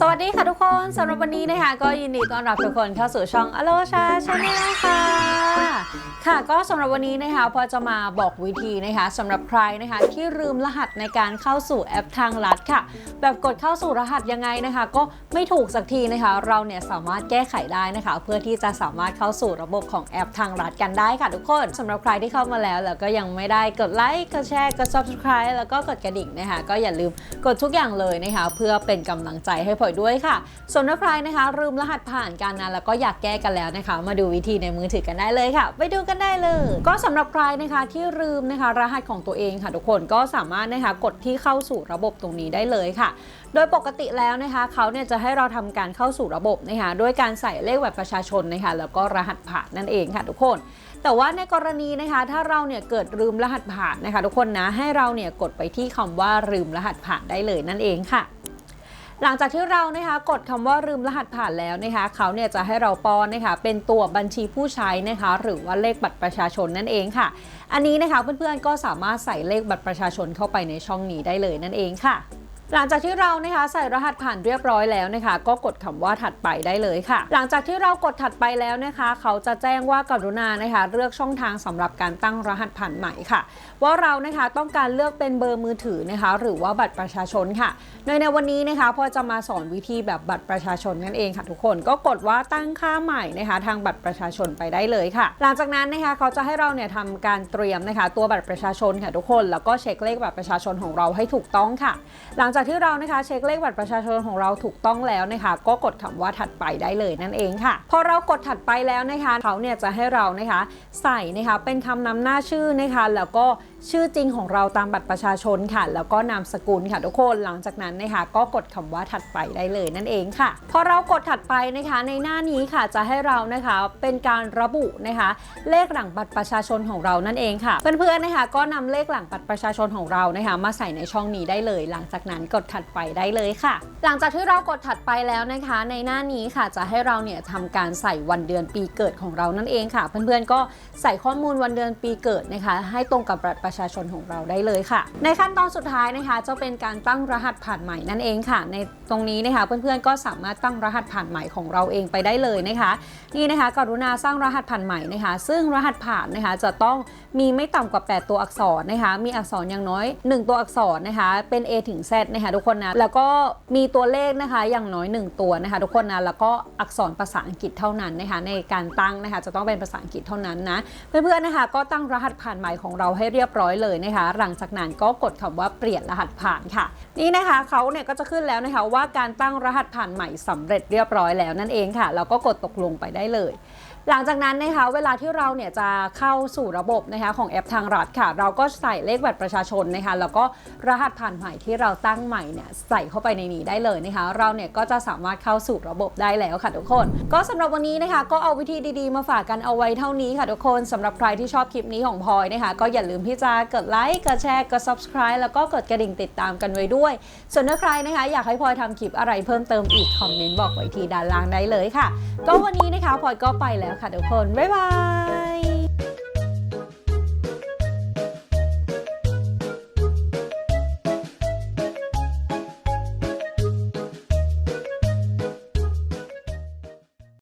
สวัสดีค่ะทุกคนสำหรับวันนี้นะคะ ก็ยินดีต้อนรับทุกคนเข้าสู่ช่องอโลชาชาแนลค่ะ ค่ะก็สำหรับวันนี้นะคะพอจะมาบอกวิธีนะคะสำหรับใครนะคะที่ลืมรหัสในการเข้าสู่แอปทางลัดค่ะ แบบกดเข้าสู่รหัสยังไงนะคะ ก็ไม่ถูกสักทีนะคะ เราเนี่ยสามารถแก้ไขได้นะคะ เพื่อที่จะสามารถเข้าสู่ระบบของแอปทางรัฐกันได้ค่ะทุกคนสำหรับใครที่เข้ามาแล้วแล้วก็ยังไม่ได้กดไลค์กดแชร์กด subscribe แล้วก็กดกระดิ่งนะคะ ก็อย่าลืมกดทุกอย่างเลยนะคะ เพื่อเป็นกำลังใจให้พลอยด้วยค่ะ ส่วนถ้าใครนะคะลืมรหัสผ่านกันนะแล้วก็อยากแก้กันแล้วนะคะ มาดูวิธีในมือถือกันได้เลยค่ะ ไปดูกันได้เลย ก็สำหรับใครนะคะที่ลืมนะคะ รหัสของตัวเองค่ะ ทุกคนก็สามารถนะคะกดที่เข้าสู่ระบบตรงนี้ได้เลยค่ะ โดยปกติแล้วนะคะเขาเนี่ยจะให้เราทำการเข้าสู่ระบบนะคะด้วยการใส่เลขบัตรประชาชนนะคะแล้วก็รหัสผ่านนั่นเองค่ะ ทุกคน แต่ว่าในกรณีนะคะ ถ้าเราเนี่ยเกิดลืมรหัสผ่านนะคะ ทุกคนนะให้เราเนี่ยกดไปที่คำว่าลืมรหัสผ่านได้เลยนั่นเองค่ะ หลังจากที่เรานะคะกดคำว่าลืมรหัสผ่านแล้วนะคะเขาเนี่ยจะให้เราป้อนนะคะเป็นตัวบัญชีผู้ใช้นะคะหรือว่าเลขบัตรประชาชนนั่นเองค่ะ อันนี้นะคะเพื่อนๆก็สามารถใส่เลขบัตรประชาชนเข้าไปในช่องนี้ได้เลยนั่นเองค่ะ หลังจากที่เรานะคะใส่รหัสผ่านเรียบร้อยแล้วนะคะ ก็กดคำว่าถัดไปได้เลยค่ะ หลังจากที่เรากดถัดไปแล้วนะคะ เขาจะแจ้งว่ากรุณานะคะ เลือกช่องทางสำหรับการตั้งรหัสผ่านใหม่ค่ะ ว่าเรานะคะต้องการเลือกเป็นเบอร์มือถือนะคะ หรือว่าบัตรประชาชนค่ะ โดยในวันนี้นะคะพอจะมาสอนวิธีแบบบัตรประชาชนนั่นเองค่ะ ทุกคนก็กดว่าตั้งค่าใหม่นะคะ ทางบัตรประชาชนไปได้เลยค่ะ หลังจากนั้นนะคะเขาจะให้เราเนี่ยทำการเตรียมนะคะ ตัวบัตรประชาชนค่ะทุกคน แล้วก็เช็คเลขบัตรประชาชนของเราให้ถูกต้องค่ะ หลังจากที่เรานะคะเช็คเลขบัตรประชาชนของเราถูกต้องแล้วนะคะ ก็กดคำว่าถัดไปได้เลยนั่นเองค่ะพอเรากดถัดไปแล้วนะคะเขาเนี่ยจะให้เรานะคะ ใส่นะคะเป็นคำนำหน้าชื่อนะคะ แล้วก็ชื่อจริงของเราตามบัตรประชาชนค่ะ แล้วก็นามสกุลค่ะทุกคนหลังจากนั้นนะคะ ก็กดคำว่าถัดไปได้เลยนั่นเองค่ะ พอเรากดถัดไปนะคะในหน้านี้ค่ะจะให้เรานะคะเป็นการระบุนะคะ เลขหลังบัตรประชาชนของเรานั่นเองค่ะ เพื่อนๆนะคะ ก็นำเลขหลังบัตรประชาชนของเรานะคะ มาใส่ในช่องนี้ได้เลย หลังจากนั้นกดถัดไปได้เลยค่ะ หลังจากที่เรากดถัดไปแล้วนะคะ ในหน้านี้ค่ะจะให้เราเนี่ยทำการใส่วันเดือนปีเกิดของเรานั่นเองค่ะ เพื่อนๆก็ใส่ข้อมูลวันเดือนปีเกิดนะคะ ให้ตรงกับบัตรประชาชนของเราได้เลยค่ะ ในขั้นตอนสุดท้ายนะคะจะเป็นการตั้งรหัสผ่านใหม่นั่นเองค่ะ ในตรงนี้นะคะเพื่อนๆก็สามารถตั้งรหัสผ่านใหม่ของเราเองไปได้เลยนะคะ นี่นะคะ กรุณาสร้างรหัสผ่านใหม่นะคะ ซึ่งรหัสผ่านนะคะจะต้องมีไม่ต่ำกว่า 8 ตัวอักษรนะคะ มีอักษรอย่างน้อย 1 ตัวอักษรนะคะ เป็น A ถึง Z นะคะทุกคนนะ แล้วก็มีตัวเลขนะคะอย่างน้อย 1 ตัวนะคะทุกคนนะ แล้วก็อักษรภาษาอังกฤษเท่านั้นนะคะในการตั้งนะคะจะต้องเป็นภาษาอังกฤษเท่านั้นนะเพื่อนๆนะคะก็ตั้งรหัสผ่านใหม่ของเราให้เรียบร้อยเลยนะคะหลังจากนั้นก็กดคำว่าเปลี่ยนรหัสผ่านค่ะ นี่นะคะเขาเนี่ยก็จะขึ้นแล้วนะคะว่าการตั้งรหัสผ่านใหม่สำเร็จเรียบร้อยแล้วนั่นเองค่ะแล้วก็กดตกลงไปได้เลย หลังจากนั้นนะคะเวลาที่เราเนี่ยจะเข้าสู่ระบบนะคะของแอปทางรัฐค่ะ เราก็ใส่เลขบัตรประชาชนนะคะแล้วก็รหัสผ่านใหม่ที่เราตั้งใหม่เนี่ยใส่เข้าไปในนี้ได้เลยนะคะ เราเนี่ยก็จะสามารถเข้าสู่ระบบได้แล้วค่ะทุกคน ก็สำหรับวันนี้นะคะ ก็เอาวิธีดีๆ มาฝากกันเอาไว้เท่านี้ค่ะทุกคนสำหรับใครที่ชอบคลิปนี้ของพลอยนะคะ ก็อย่าลืมที่จะกดไลค์กดแชร์กด subscribe แล้วก็กดกระดิ่งติดตามกันไว้ด้วย ส่วนถ้าใครนะคะอยากให้พลอยทำคลิปอะไรเพิ่มเติมอีกคอมเมนต์บอกไว้ที่ด้านล่างได้เลยค่ะ ก็วันนี้นะคะพลอยก็ไปแล้วค่ะทุกคน บ๊ายบาย